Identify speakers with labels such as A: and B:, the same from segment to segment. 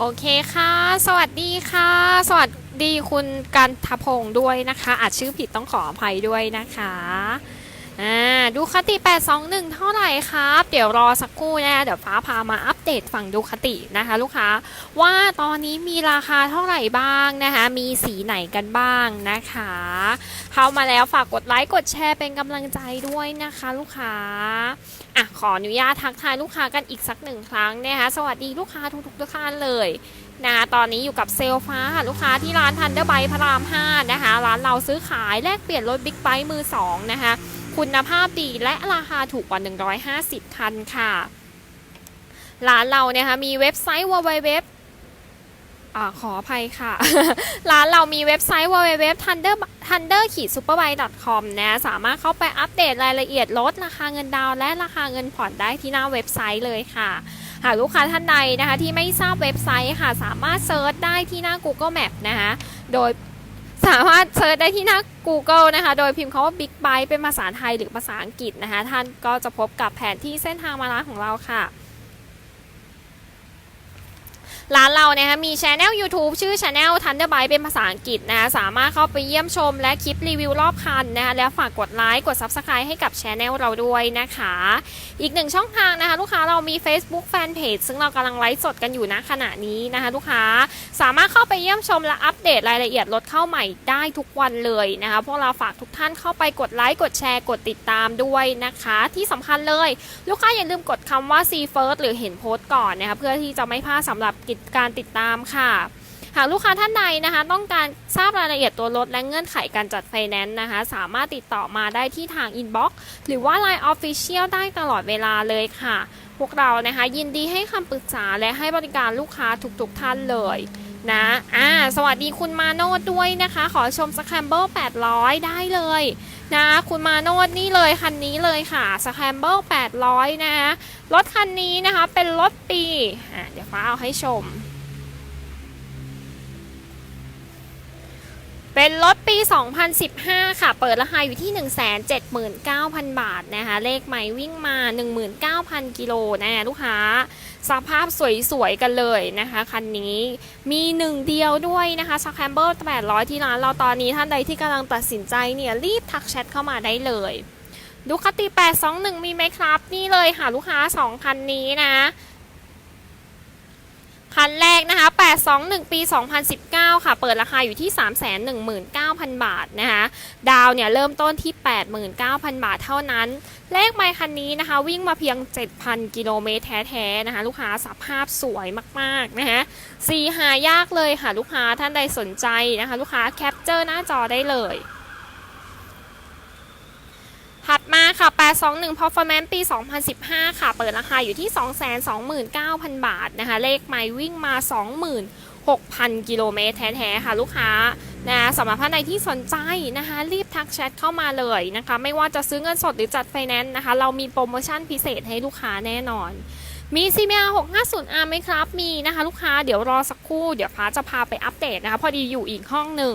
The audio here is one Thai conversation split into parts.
A: โอเคค่ะ สวัสดีค่ะ สวัสดีคุณกันทพงศ์ด้วยนะคะ อาจชื่อผิดต้องขออภัยด้วยนะคะอ่าดูคติ 821 เท่าไหร่ครับ เดี๋ยวรอสักครู่นะเดี๋ยวฟ้าพามาอัปเดตฝั่งดูคตินะคะ ลูกค้าว่าตอนนี้มีราคาเท่าไหร่บ้างนะคะ มีสีไหนกันบ้างนะคะ เข้ามาแล้วฝากกดไลค์กดแชร์เป็นกำลังใจด้วยนะคะ ลูกค้า อะขออนุญาตทักทายลูกค้ากันอีกสักหนึ่งครั้งนะคะสวัสดีลูกค้าทุกๆทุกท่านเลยนะคะตอนนี้อยู่กับเซลฟ้าค่ะลูกค้าที่ร้านทันเดอร์ไบพระราม 5 นะคะ ร้านเราซื้อขายแลกเปลี่ยนรถบิ๊กไบค์มือ 2 นะคะ คุณภาพดีและราคาถูกกว่า 150 คันค่ะ ร้านเราเนี่ยค่ะมีเว็บไซต์ www อขออภัยค่ะ ร้านเรามีเว็บไซต์ www thunder thunder superbike com นะสามารถเข้าไปอัปเดตรายละเอียดรถราคาเงินดาวและราคาเงินผ่อนได้ที่หน้าเว็บไซต์เลยค่ะ หากลูกค้าท่านใดนะคะที่ไม่ทราบเว็บไซต์ค่ะ สามารถเซิร์ชได้ที่หน้า Google Map นะคะโดยสามารถเซิร์ชได้ที่หน้า Google นะคะ โดยพิมพ์คำว่า Big Bike เป็นภาษาไทยหรือภาษาอังกฤษนะคะ ท่านก็จะพบกับแผนที่เส้นทางมาร้าของเราค่ะ ร้านเราเนี่ยมีช anel YouTube ชื่อ channel Thunderbike เป็นภาษาอังกฤษนะสามารถเข้าไปเยี่ยมชมและคลิปรีวิวรอบคันนะคะและฝากกดไลค์กด Subscribe ให้กับช anel เราด้วยนะคะ อีกหนึ่งช่องทางนะคะ ลูกค้าเรามี Facebook Fanpage ซึ่งเรากำลังไลฟ์สดกันอยู่ณขณะนี้นะคะ ลูกค้าสามารถเข้าไปเยี่ยมชมและอัปเดตรายละเอียดรถเข้าใหม่ได้ทุกวันเลยนะคะพวกเราฝากทุกท่านเข้าไปกดไลค์กดแชร์กดติดตามด้วยนะคะ ที่สำคัญเลย ลูกค้าอย่าลืมกดคำว่า See First หรือเห็นโพสต์ก่อนนะคะเพื่อที่จะไม่พลาดสำหรับกิจการติดตามค่ะ หากลูกค้าท่านใดนะคะ ต้องการทราบรายละเอียดตัวรถและเงื่อนไขการจัดไฟแนนซ์นะคะ สามารถติดต่อมาได้ที่ทางอินบ็อกซ์หรือว่า Line Official ได้ตลอดเวลาเลยค่ะ พวกเรานะคะ ยินดีให้คำปรึกษาและให้บริการลูกค้าทุกๆท่านเลยนะอ่าสวัสดีคุณมาโนดด้วยนะคะ ขอชมสแคมเบิล800 ได้เลย นะคุณมาโนดนี่เลยคันนี้เลยค่ะสแคมเบิล800 นะคะรถคันนี้นะคะเป็นรถปีอะเดี๋ยวฟ้าเอาให้ชม เป็นรถปี 2015 ค่ะ เปิดราคาอยู่ที่ 179,000 บาทนะคะ เลขใหม่วิ่งมา 19,000 กิโลนะลูกค้า สภาพสวยๆกันเลยนะคะคันนี้มีหนึ่งเดียวด้วยนะคะสแคมเบิล800 ที่ร้านเราตอนนี้ท่านใดที่กำลังตัดสินใจเนี่ยรีบทักแชทเข้ามาได้เลยดูคติ 821 มีไหมครับ นี่เลยค่ะลูกค้า 2 คันนี้นะ คันแรกนะคะ 21 ปี 2019 ค่ะ เปิดราคาอยู่ที่ 319,000 บาทนะคะ ดาวเนี่ยเริ่มต้นที่ 89,000 บาทเท่านั้น เลขไมค์คันนี้นะคะ วิ่งมาเพียง 7,000 กิโลเมตรแท้ๆนะคะ ลูกค้าสภาพสวยมากๆนะคะสีหายากเลยค่ะ ลูกค้าท่านใดสนใจนะคะ ลูกค้าแคปเจอร์หน้าจอได้เลย ถัดมาค่ะ 821 Performance ปี 2015 ค่ะ เปิดราคาอยู่ที่ 229,000 บาทนะคะ เลขไมล์วิ่งมา 26,000 กิโลเมตรแท้ๆ ค่ะลูกค้านะสำหรับท่านใดที่สนใจนะคะ รีบทักแชทเข้ามาเลยนะคะ ไม่ว่าจะซื้อเงินสดหรือจัดไฟแนนซ์นะคะ เรามีโปรโมชั่นพิเศษให้ลูกค้าแน่นอนมี CBR 650R ไหมครับ มีนะคะ ลูกค้าเดี๋ยวรอสักครู่ เดี๋ยวฟ้าจะพาไปอัปเดตนะคะ พอดีอยู่อีกห้องหนึ่ง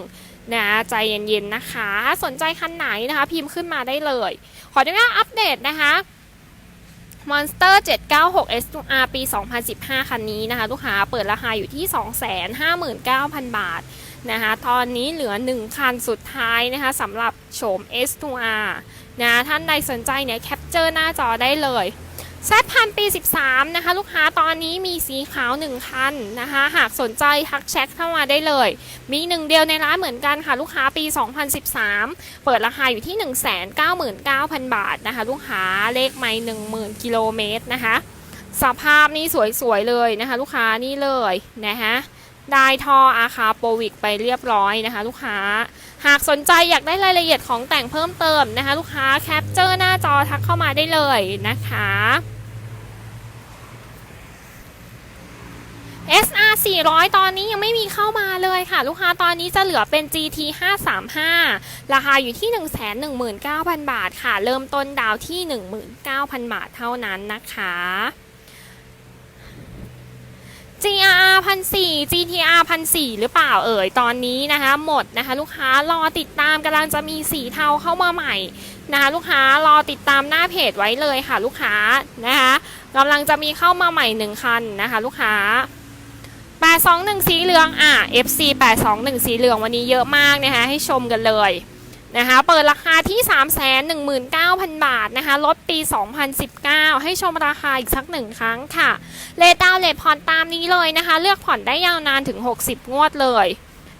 A: นะใจเย็นๆนะคะ สนใจคันไหนนะคะ พิมพ์ขึ้นมาได้เลย ขออนุญาตอัปเดตนะคะ Monster 796 S2R ปี 2015 คันนี้นะคะ ลูกค้าเปิดราคาอยู่ที่ 259,000 บาทนะคะ ตอนนี้เหลือ 1 คันสุดท้ายนะคะสำหรับโฉม S2R นะท่านใดสนใจเนี่ยแคปเจอร์หน้าจอได้เลย แซดพันปี 13 นะคะ ลูกค้าตอนนี้มีสีขาว 1 คันนะคะ หากสนใจทักแชทเข้ามาได้เลย มีหนึ่งเดียวในร้านเหมือนกันค่ะ ลูกค้าปี 2013 เปิดราคาอยู่ที่ 199,000 บาทนะคะ ลูกค้าเลขไม่10,000 กิโลเมตรนะคะ สภาพนี่สวยๆเลยนะคะ ลูกค้านี่เลยนะคะได้ท่ออาคาโปวิกไปเรียบร้อยนะคะ ลูกค้า หากสนใจอยากได้รายละเอียดของแต่งเพิ่มเติมนะคะ ลูกค้าแคปเจอร์หน้าจอทักเข้ามาได้เลยนะคะ SR 400 ตอนนี้ยังไม่มีเข้ามาเลยค่ะ ลูกค้าตอนนี้จะเหลือเป็น GT 535 ราคาอยู่ที่ 119,000 บาทค่ะ เริ่มต้นดาวที่ 19,000 บาทเท่านั้นนะคะ GR 1,400 GTR 1,400หรือเปล่าเอ่ยตอนนี้นะคะ หมดนะคะ ลูกค้ารอติดตามกำลังจะมีสีเทาเข้ามาใหม่นะคะ ลูกค้ารอติดตามหน้าเพจไว้เลยค่ะ ลูกค้านะคะกำลังจะมีเข้ามาใหม่หนึ่งคันนะคะ ลูกค้า 821 สีเหลือง อะ FC 821 สีเหลืองวันนี้เยอะมากนะคะ ให้ชมกันเลยนะคะ เปิดราคาที่ 319,000 บาทนะคะ ลดปี 2019 ให้ชมราคาอีกสักหนึ่งครั้งค่ะ เลทดาวเลทผ่อนตามนี้เลยนะคะ เลือกผ่อนได้ยาวนานถึง 60 งวดเลย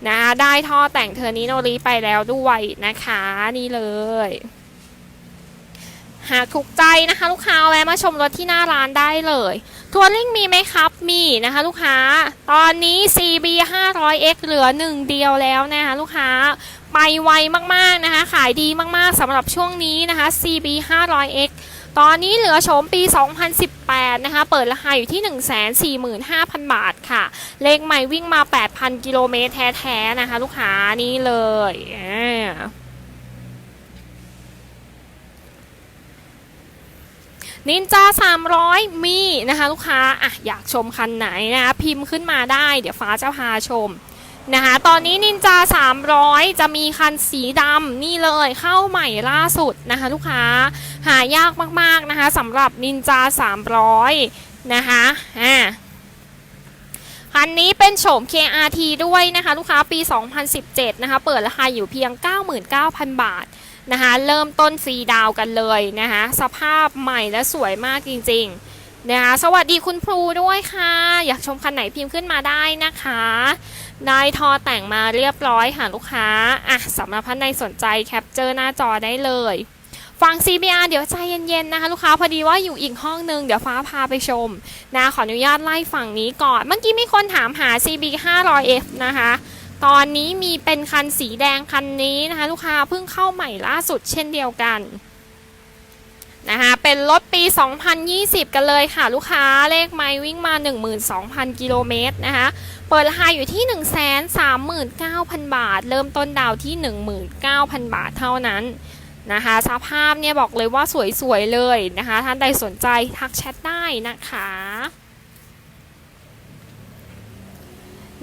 A: นะคะได้ท่อแต่งเทอร์นิโนรีไปแล้วด้วยนะคะ นี่เลย หากถูกใจนะคะ ลูกค้าแวะมาชมรถที่หน้าร้านได้เลย ทัวริงมีไหมครับ มีนะคะลูกค้า ตอนนี้ CB 500X เหลือหนึ่งเดียวแล้วนะคะลูกค้า ไปไวมากๆนะคะ ขายดีมากๆสำหรับช่วงนี้นะคะ CB 500X ตอนนี้เหลือโฉมปี 2018 นะคะ เปิดราคาอยู่ที่ 145,000 บาทค่ะ เลขใหม่วิ่งมา 8,000 กิโลเมตรแท้ ๆ นะคะ ลูกค้านี่เลยอ่า นินจา 300 มีนะคะลูกค้าอะอยากชมคันไหนนะคะพิมพ์ขึ้นมาได้ เดี๋ยวฟ้าจะพาชมนะคะตอนนี้นินจา 300 จะมีคันสีดำนี่เลยเข้าใหม่ล่าสุดนะคะลูกค้าหายากมากๆนะคะสำหรับนินจา 300 นะคะอ่าคันนี้เป็นโฉม KRT ด้วยนะคะ ลูกค้าปี 2017 นะคะ เปิดราคาอยู่เพียง 99,000 บาท นะคะเริ่มต้นฟรีดาวกันเลยนะคะสภาพใหม่และสวยมากจริงๆนะคะสวัสดีคุณครูด้วยค่ะ อยากชมคันไหนพิมพ์ขึ้นมาได้นะคะได้ทอแต่งมาเรียบร้อยค่ะลูกค้าอะสำหรับท่านใดสนใจแคปเจอร์หน้าจอได้เลยฟัง CBR เดี๋ยวใจเย็นๆนะคะลูกค้าพอดีว่าอยู่อีกห้องนึง เดี๋ยวฟ้าพาไปชมนะขออนุญาตไล่ฝั่งนี้ก่อน เมื่อกี้มีคนถามหา CB 500F นะคะ ตอนนี้มีเป็นคันสีแดงคันนี้นะคะลูกค้าเพิ่งเข้าใหม่ล่าสุดเช่นเดียวกันนะคะเป็นรถปี 2020 กันเลยค่ะ ลูกค้าเลขไมล์วิ่งมา 12,000 กิโลเมตรนะคะเปิดราคาอยู่ที่ 139,000 บาท เริ่มต้นดาวที่ 19,000 บาทเท่านั้นนะคะสภาพเนี่ยบอกเลยว่าสวยๆเลยนะคะ ท่านใดสนใจทักแชทได้นะคะ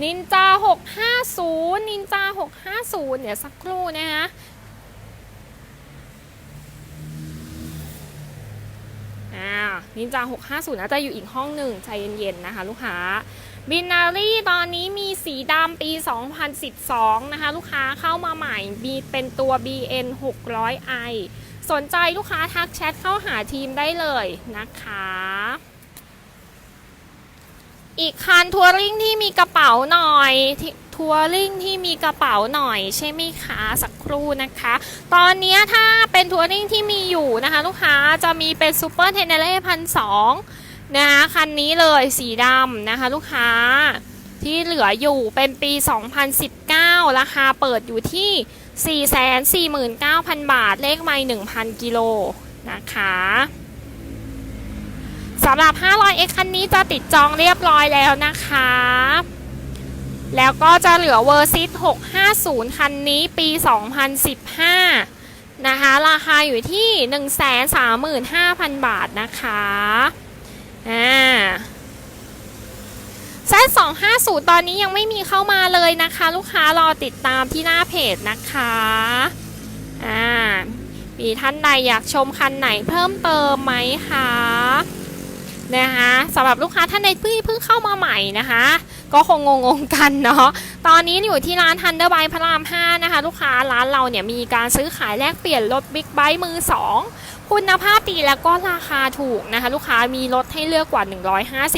A: นินจา 650 นินจา 650เนี่ยวสักครู่นะคะอ่านินจา 650น่าจะอยู่อีกห้องหนึ่งใจเย็นๆนะคะลูกค้าบินนารี่ตอนนี้มีสีดำปี 2012 นะคะ ลูกค้าเข้ามาใหม่มีเป็นตัว BN 600i สนใจลูกค้าทักแชทเข้าหาทีมได้เลยนะคะ อีกคันทัวริงที่มีกระเป๋าหน่อยทัวริงที่มีกระเป๋าหน่อยใช่ไหมคะสักครู่นะคะ ตอนนี้ถ้าเป็นทัวริงที่มีอยู่นะคะลูกค้าจะมีเป็นซูเปอร์เทนเนเล่พันสองนะคะคันนี้เลยสีดำนะคะลูกค้าที่เหลืออยู่เป็นปี 2019 ราคาเปิดอยู่ที่ 449,000 บาท เลขไม่1,000 กิโลนะคะำหรับ 500x คันนี้จะติดจองเรียบร้อยแล้วนะคะ แล้วก็จะเหลือเวอร์ซิต650 คันนี้ปี 2015 นะคะ ราคาอยู่ที่ 135,000 บาทนะคะอ่าแซ250 ตอนนี้ยังไม่มีเข้ามาเลยนะคะ ลูกค้ารอติดตามที่หน้าเพจนะคะอ่ามีท่านใดอยากชมคันไหนเพิ่มเติมไหมคะ นะคะสำหรับลูกค้าท่านใดเพิ่งเพิ่งเข้ามาใหม่นะคะ ก็คงงงๆกันเนาะตอนนี้อยู่ที่ร้านทันเดอร์ไบพระราม 5 นะคะ ลูกค้าร้านเราเนี่ยมีการซื้อขายแลกเปลี่ยนรถบิ๊กไบค์มือ 2 คุณภาพดีแล้วก็ราคาถูกนะคะ ลูกค้ามีรถให้เลือกกว่า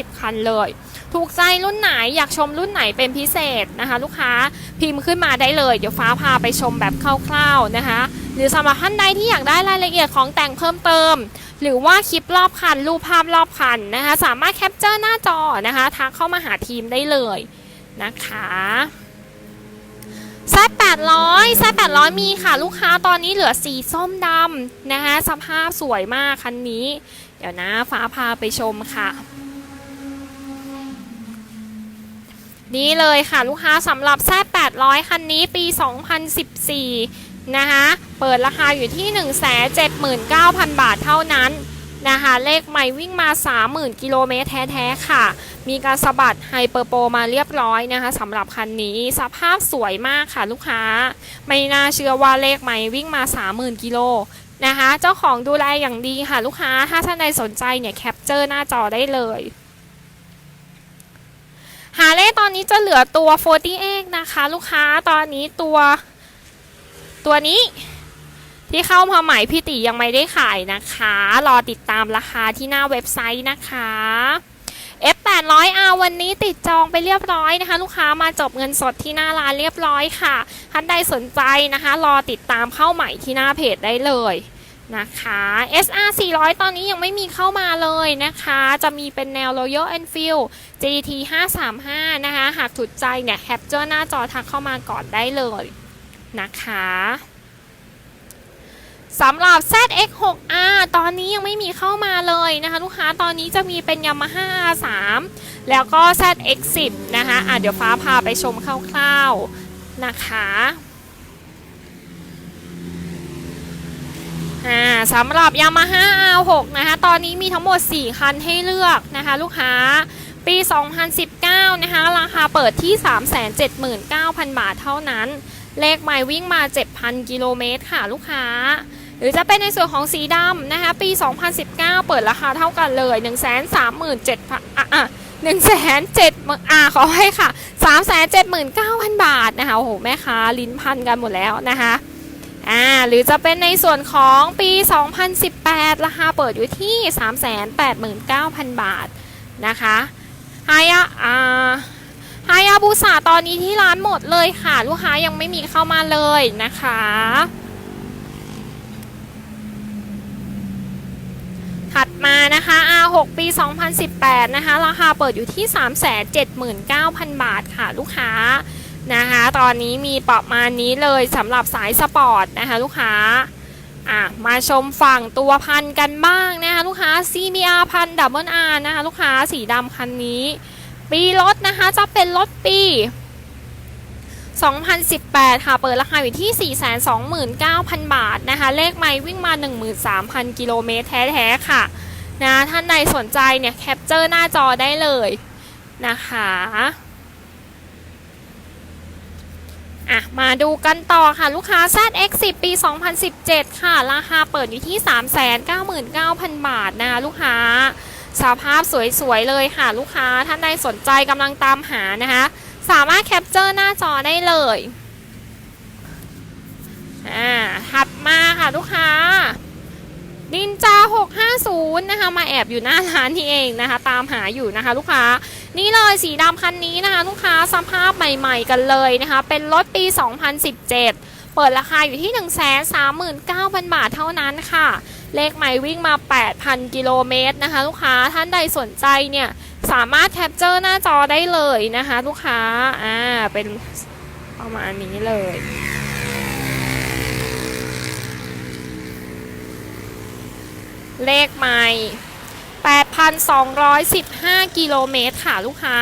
A: 150 คันเลย ถูกใจรุ่นไหนอยากชมรุ่นไหนเป็นพิเศษนะคะ ลูกค้าพิมพ์ขึ้นมาได้เลย เดี๋ยวฟ้าพาไปชมแบบคร่าวๆนะคะ หรือสำหรับท่านใดที่อยากได้รายละเอียดของแต่งเพิ่มเติม หรือว่าคลิปรอบคัน รูปภาพรอบคันนะคะ สามารถแคปเจอร์หน้าจอนะคะทักเข้ามาหาทีมได้เลยนะคะแซดแปดร้อยแซดแปดร้อยมีค่ะ ลูกค้าตอนนี้เหลือสีส้มดำนะคะ สภาพสวยมากคันนี้ เดี๋ยวนะฟ้าพาไปชมค่ะ นี่เลยค่ะ ลูกค้าสำหรับแซด800 คันนี้ปี 2014 นะคะเปิดราคาอยู่ที่ 179,000 บาทเท่านั้นนะคะเลขใหม่วิ่งมา 30,000 กิโลเมตรแท้ๆค่ะ มีการสะบัดไฮเปอร์โปมาเรียบร้อยนะคะสำหรับคันนี้สภาพสวยมากค่ะลูกค้า ไม่น่าเชื่อว่าเลขใหม่วิ่งมา 30,000 กิโลนะคะเจ้าของดูแลอย่างดีค่ะลูกค้าถ้าท่านใดสนใจเนี่ยแคปเจอร์หน้าจอได้เลยฮาเลย์ตอนนี้จะเหลือตัว 48 นะคะ ลูกค้าตอนนี้ตัว ตัวนี้ที่เข้ามาใหม่พี่ติยังไม่ได้ขายนะคะ รอติดตามราคาที่หน้าเว็บไซต์นะคะ F800R วันนี้ติดจองไปเรียบร้อยนะคะ ลูกค้ามาจบเงินสดที่หน้าร้านเรียบร้อยค่ะท่านใดสนใจนะคะ รอติดตามเข้าใหม่ที่หน้าเพจได้เลยนะคะ SR 400 ตอนนี้ยังไม่มีเข้ามาเลยนะคะ จะมีเป็นแนว Royal Enfield GT 535นะคะ หากถูกใจเนี่ยแคปเจอร์หน้าจอทักเข้ามาก่อนได้เลย นะคะสำหรับ ZX6R ตอนนี้ยังไม่มีเข้ามาเลยนะคะ ลูกค้าตอนนี้จะมีเป็น Yamaha R3 แล้วก็ ZX10 นะคะอะเดี๋ยวฟ้าพาไปชมคร่าวๆนะคะอ่าสำหรับ Yamaha R6 นะคะตอนนี้มีทั้งหมด 4 คันให้เลือกนะคะลูกค้าปี 2019 นะคะราคาเปิดที่ 379,000 บาทเท่านั้น เลขไมล์วิ่งมา 7,000 กิโลเมตรค่ะลูกค้า หรือจะเป็นในส่วนของสีดำนะคะ ปี 2019 เปิดราคาเท่ากันเลย 1 3 7 0 0 0อะอะ1 7 0 0 0อ่าขอให้ค่ะ379,000บาทนะคะโอ้โหแม่ค้าลิ้นพันกันหมดแล้วนะคะอ่าหรือจะเป็นในส่วนของปี 2018 ราคาเปิดอยู่ที่ 389,000 บาทนะคะไฮายะอ่า ฮายาบุสาตอนนี้ที่ร้านหมดเลยค่ะ ลูกค้ายังไม่มีเข้ามาเลยนะคะ ถัดมานะคะ R6 ปี 2018 นะคะ ราคาเปิดอยู่ที่ 379,000 บาทค่ะ ลูกค้านะคะ ตอนนี้มีประมาณนี้เลยสำหรับสายสปอร์ตนะคะ ลูกค้าอะมาชมฝั่งตัวพันกันบ้างนะคะ ลูกค้า CBR พันดับเบิล R นะคะ ลูกค้าสีดำคันนี้ ปีรถนะคะจะเป็นรถปี 2018 ค่ะ เปิดราคาอยู่ที่ 429,000 บาทนะคะ เลขไมล์วิ่งมา 13,000 กิโลเมตรแท้ๆค่ะนะท่านใดสนใจเนี่ยแคปเจอร์หน้าจอได้เลยนะคะอะมาดูกันต่อค่ะ ลูกค้า ZX10 ปี 2017 ค่ะ ราคาเปิดอยู่ที่ 399,000 บาทนะคะลูกค้า สภาพสวยๆเลยค่ะลูกค้าท่านใดสนใจกำลังตามหานะคะ สามารถแคปเจอร์หน้าจอได้เลยอ่าถัดมาค่ะลูกค้านินจา 650 นะคะ มาแอบอยู่หน้าร้านนี่เองนะคะ ตามหาอยู่นะคะ ลูกค้า นี่เลยสีดำคันนี้นะคะ ลูกค้าสภาพใหม่ ๆ กันเลยนะคะ เป็นรถปี 2017 เปิดราคาอยู่ที่ 139,000 บาทเท่านั้นค่ะ เลขใหม่วิ่งมา 8,000 กิโลเมตรนะคะ ลูกค้าท่านใดสนใจเนี่ยสามารถแคปเจอร์หน้าจอได้เลยนะคะ ลูกค้าอ่าเป็นประมาณนี้เลยเลขใหม่8,215 กิโลเมตรค่ะลูกค้า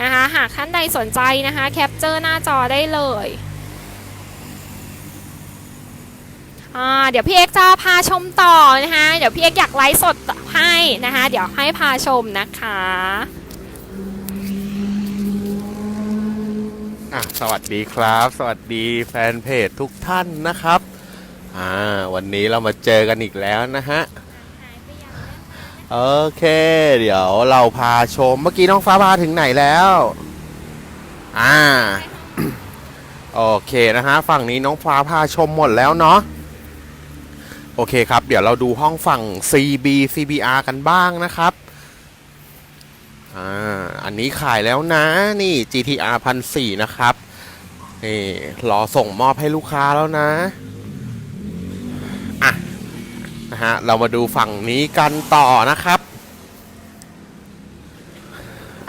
A: นะคะ หากท่านใดสนใจนะคะ แคปเจอร์หน้าจอได้เลย อ่าเดี๋ยวพี่เอ็กซ์จะพาชมต่อนะคะเดี๋ยวพี่เอ็กซ์อยากไลฟ์สดให้นะคะเดี๋ยวให้พาชมนะคะ
B: อะสวัสดีครับ สวัสดีแฟนเพจทุกท่านนะครับอ่าวันนี้เรามาเจอกันอีกแล้วนะฮะโอเค เดี๋ยวเราพาชมเมื่อกี้น้องฟ้าพาถึงไหนแล้วอ่าโอเคนะฮะฝั่งนี้น้องฟ้าพาชมหมดแล้วเนาะ โอเคครับ เดี๋ยวเราดูห้องฝั่ง CB CBR กันบ้างนะครับอ่าอันนี้ขายแล้วนะนี่ GTR พันสี่นะครับนี่รอส่งมอบให้ลูกค้าแล้วนะอะนะฮะเรามาดูฝั่งนี้กันต่อนะครับ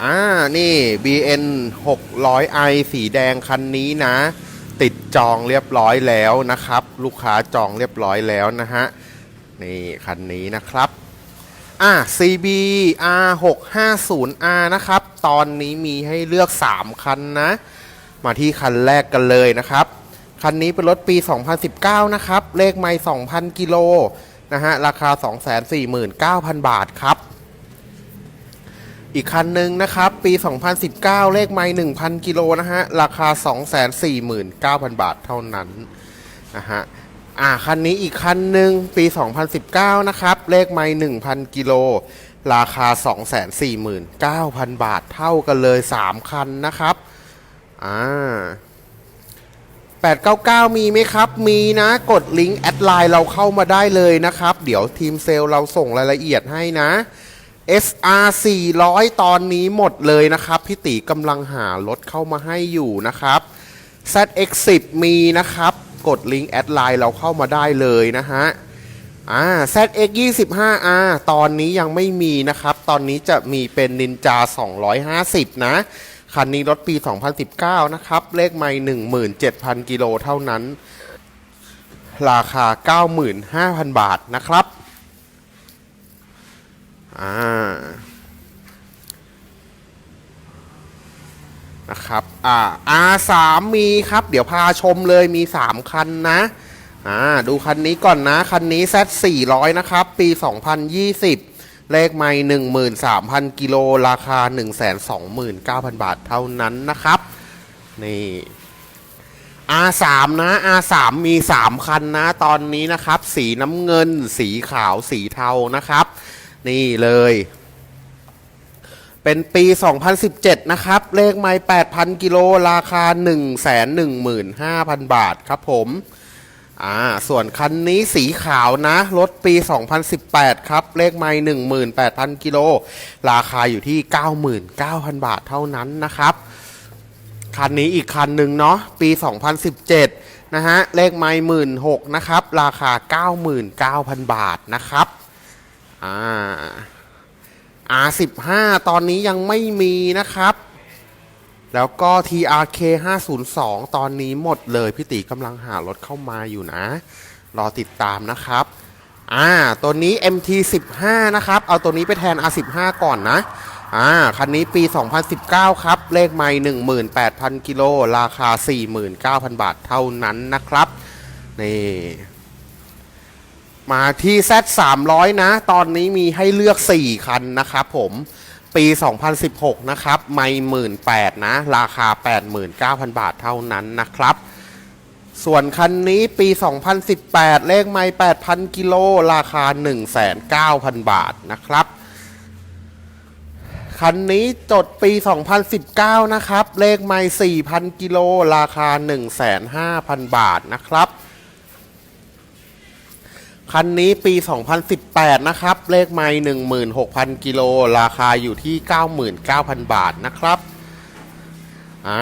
B: อ่านี่ BN 600i สีแดงคันนี้นะ ติดจองเรียบร้อยแล้วนะครับ ลูกค้าจองเรียบร้อยแล้วนะฮะนี่คันนี้นะครับอะ CB R650R นะครับ ตอนนี้มีให้เลือก 3 คันนะ มาที่คันแรกกันเลยนะครับ คันนี้เป็นรถปี 2019 นะครับ เลขไม่ 2,000 กิโลนะฮะ ราคา 249,000 บาทครับ อีกคันหนึ่งนะครับ ปี 2019 เลขไม่1,000 กิโลนะฮะ ราคา 249,000 บาทเท่านั้นนะฮะอ่าคันนี้อีกคันหนึ่งปี 2019 นะครับ เลขไม่1,000 กิโล ราคา 249,000 บาทเท่ากันเลย 3 คันนะครับอ่า899 มีไหมครับ มีนะ กดลิงก์แอดไลน์เราเข้ามาได้เลยนะครับ เดี๋ยวทีมเซลล์เราส่งรายละเอียดให้นะ SR 400 ตอนนี้หมดเลยนะครับ พี่ตีกำลังหารถเข้ามาให้อยู่นะครับ ZX 10มีนะครับ กดลิงก์แอดไลน์เราเข้ามาได้เลยนะฮะอ่า ZX 25R ตอนนี้ยังไม่มีนะครับ ตอนนี้จะมีเป็น Ninja 250 นะ คันนี้รถปี 2019 นะครับ เลขไม่17,000 กิโลเท่านั้น ราคา 95,000 บาทนะครับ อ่านะครับอ่า R3 มีครับ เดี๋ยวพาชมเลยมี 3 คันนะอ่าดูคันนี้ก่อนนะ คันนี้ Z 400 นะครับ ปี 2020 เลขไม่13,000 กิโล ราคา 129,000 บาทเท่านั้นนะครับ นี่ R3 นะ R3 มี 3 คันนะ ตอนนี้นะครับ สีน้ำเงิน สีขาว สีเทานะครับ นี่เลย เป็นปี 2017 นะครับ เลขไม่8,000 กิโล ราคา 115,000 บาทครับผมอ่าส่วนคันนี้สีขาวนะ รถปี 2018 ครับ เลขไม่18,000 กิโล ราคาอยู่ที่ 99,000 บาทเท่านั้นนะครับคันนี้อีกคันหนึ่งเนาะปี 2017 นะฮะ เลขไม่หมื่นหกนะครับ ราคา 99,000 บาทนะครับ อ่า R15 ตอนนี้ยังไม่มีนะครับ แล้วก็ TRK 502 ตอนนี้หมดเลยพี่ตีกำลังหารถเข้ามาอยู่นะ รอติดตามนะครับ อ่า ตัวนี้ MT15 นะครับ เอาตัวนี้ไปแทน R15 ก่อนนะอ่า คันนี้ปี 2019 ครับ เลขไม่18,000 กิโล ราคา 49,000 บาทเท่านั้นนะครับ นี่ มาที่ Z 300นะ ตอนนี้มีให้เลือก 4 คันนะครับผม ปี 2016 นะครับ ไม่หมื่นแปดนะ ราคา 89,000 บาทเท่านั้นนะครับ ส่วนคันนี้ปี 2018 เลขไม่8,000 กิโล ราคา109,000 บาทนะครับ คันนี้จดปี 2019 นะครับ เลขไม่4,000 กิโล ราคา105,000 บาทนะครับ คันนี้ปี 2018 นะครับ เลขไม่16,000 กิโล ราคาอยู่ที่ 99,000 บาทนะครับอ่า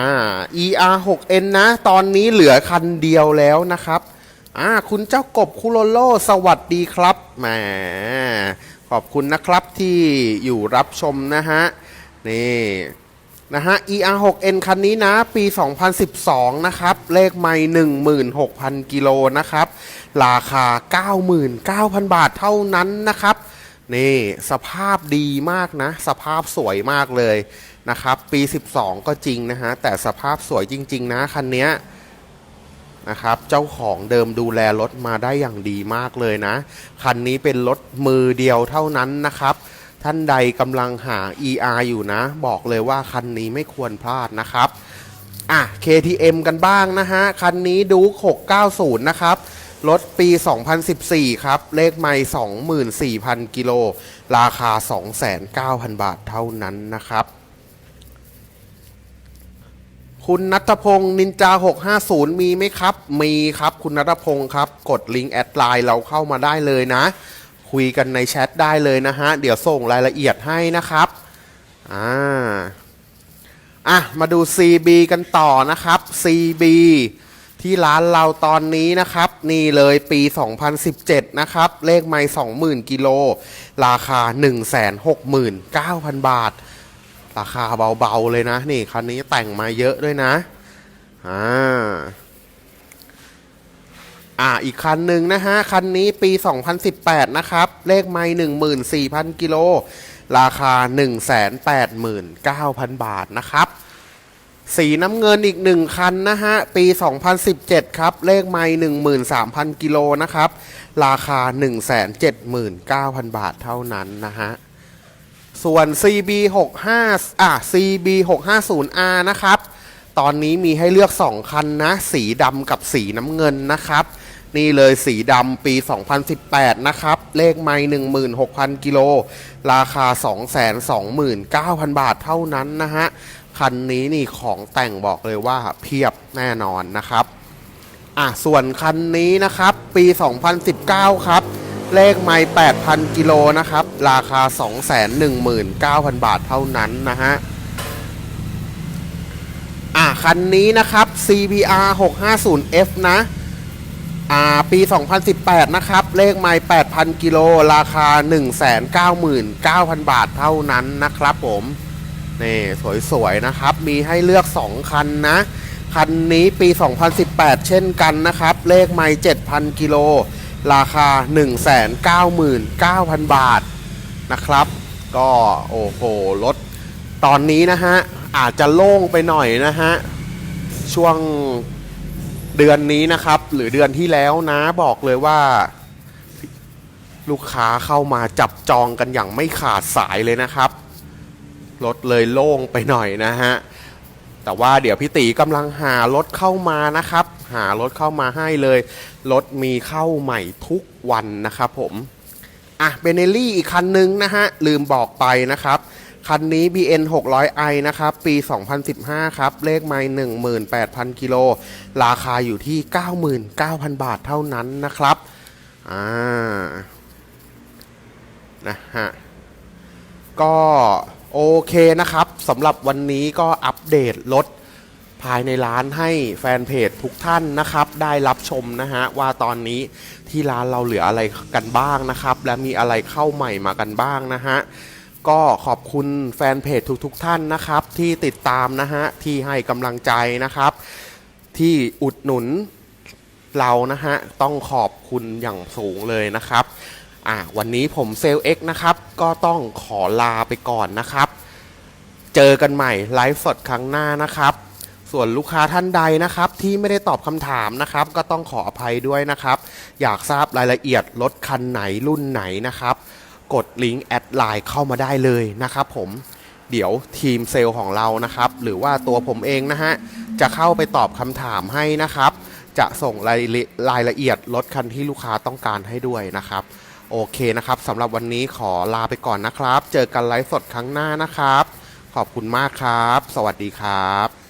B: ER 6N นะ ตอนนี้เหลือคันเดียวแล้วนะครับอ่าคุณเจ้ากบคุโรโลสวัสดีครับแหมขอบคุณนะครับที่อยู่รับชมนะฮะ นี่ นะฮะ ER 6N คันนี้นะ ปี 2012 นะครับ เลขไม่16,000 กิโลนะครับ ราคา 99,000 บาทเท่านั้นนะครับ นี่สภาพดีมากนะ สภาพสวยมากเลยนะครับ ปี 12 ก็จริงนะฮะ แต่สภาพสวยจริง ๆ นะ คันนี้นะครับ เจ้าของเดิมดูแลรถมาได้อย่างดีมากเลยนะ คันนี้เป็นรถมือเดียวเท่านั้นนะครับ ท่านใดกำลังหา ER อยู่นะ บอกเลยว่าคันนี้ไม่ควรพลาดนะครับ อะ KTM กันบ้างนะฮะ คันนี้ดู690 นะครับ รถปี 2014 ครับ เลขไม่24,000 กิโล ราคา 2,900 บาทเท่านั้นนะครับคุณนัทพงศ์นินจา 650 มีไหมครับ มีครับ คุณนัทพงศ์ครับ กดลิงก์แอดไลน์เราเข้ามาได้เลยนะ คุยกันในแชทได้เลยนะฮะ เดี๋ยวส่งรายละเอียดให้นะครับ อ่า อะ มาดู CB กันต่อนะครับ CB ที่ร้านเราตอนนี้นะครับ นี่เลยปี 2017 นะครับ เลขไม่20,000 กิโล ราคา 169,000 บาท ราคาเบาๆเลยนะ นี่คันนี้แต่งมาเยอะด้วยนะ อ่า อ่าอีกคันหนึ่งนะฮะ คันนี้ปี 2018 นะครับ เลขไม่14,000 กิโล ราคา 189,000 บาทนะครับ สีน้ำเงินอีกหนึ่งคันนะฮะ ปี 2017 ครับ เลขไม่13,000 กิโลนะครับ ราคา 179,000 บาทเท่านั้นนะฮะส่วน CB 65อะ CB 650R นะครับ ตอนนี้มีให้เลือก 2 คันนะ สีดำกับสีน้ำเงินนะครับ นี่เลยสีดำปี 2018 นะครับ เลขไม่16,000 กิโล ราคา 229,000 บาทเท่านั้นนะฮะ คันนี้นี่ของแต่งบอกเลยว่าเพียบแน่นอนนะครับ อะ ส่วนคันนี้นะครับ ปี 2019 ครับ เลขไม่8,000 กิโลนะครับ ราคา 219,000 บาทเท่านั้นนะฮะอะคันนี้นะครับ CBR 650F นะ อ่าปี 2018 นะครับ เลขไม่8,000 กิโล ราคา 199,000 บาทเท่านั้นนะครับผมนี่สวยๆนะครับ มีให้เลือก 2 คันนะ คันนี้ปี 2018 เช่นกันนะครับ เลขไม่7,000 กิโล ราคา 199,000 บาทนะครับ ก็โอ้โหรถตอนนี้นะฮะ อาจจะโล่งไปหน่อยนะฮะ ช่วง เดือนนี้นะครับ หรือเดือนที่แล้วนะบอกเลยว่า ลูกค้าเข้ามาจับจองกันอย่างไม่ขาดสายเลยนะครับรถเลยโล่งไปหน่อยนะฮะแต่ว่าเดี๋ยวพี่ตีกำลังหารถเข้ามานะครับ หารถเข้ามาให้เลยรถมีเข้าใหม่ทุกวันนะครับผมอะเบเนลี่อีกคันนึงนะฮะลืมบอกไปนะครับ คันนี้ BN 600i นะครับ ปี 2015 ครับ เลขไมล์18,000 กิโล ราคาอยู่ที่ 99,000 บาทเท่านั้นนะครับ อ่า นะฮะ ก็โอเคนะครับสำหรับวันนี้ก็อัปเดตรถภายในร้านให้แฟนเพจทุกท่านนะครับ ได้รับชมนะฮะ ว่าตอนนี้ที่ร้านเราเหลืออะไรกันบ้างนะครับ และมีอะไรเข้าใหม่มากันบ้างนะฮะ ก็ขอบคุณแฟนเพจทุกๆทท่านนะครับ ที่ติดตามนะฮะ ที่ให้กำลังใจนะครับ ที่อุดหนุนเรานะฮะ ต้องขอบคุณอย่างสูงเลยนะครับอะวันนี้ผมเซลเอ็กนะครับ ก็ต้องขอลาไปก่อนนะครับ เจอกันใหม่ไลฟ์สดครั้งหน้านะครับ ส่วนลูกค้าท่านใดนะครับ ที่ไม่ได้ตอบคำถามนะครับ ก็ต้องขออภัยด้วยนะครับ อยากทราบรายละเอียดรถคันไหนรุ่นไหนนะครับ กดลิงก์แอดไลน์เข้ามาได้เลยนะครับผมเดี๋ยวทีมเซลล์ของเรานะครับ หรือว่าตัวผมเองนะฮะ จะเข้าไปตอบคำถามให้นะครับ จะส่งรายละรายละเอียดรถคันที่ลูกค้าต้องการให้ด้วยนะครับ โอเคนะครับสำหรับวันนี้ขอลาไปก่อนนะครับ เจอกันไลฟ์สดครั้งหน้านะครับ ขอบคุณมากครับ สวัสดีครับ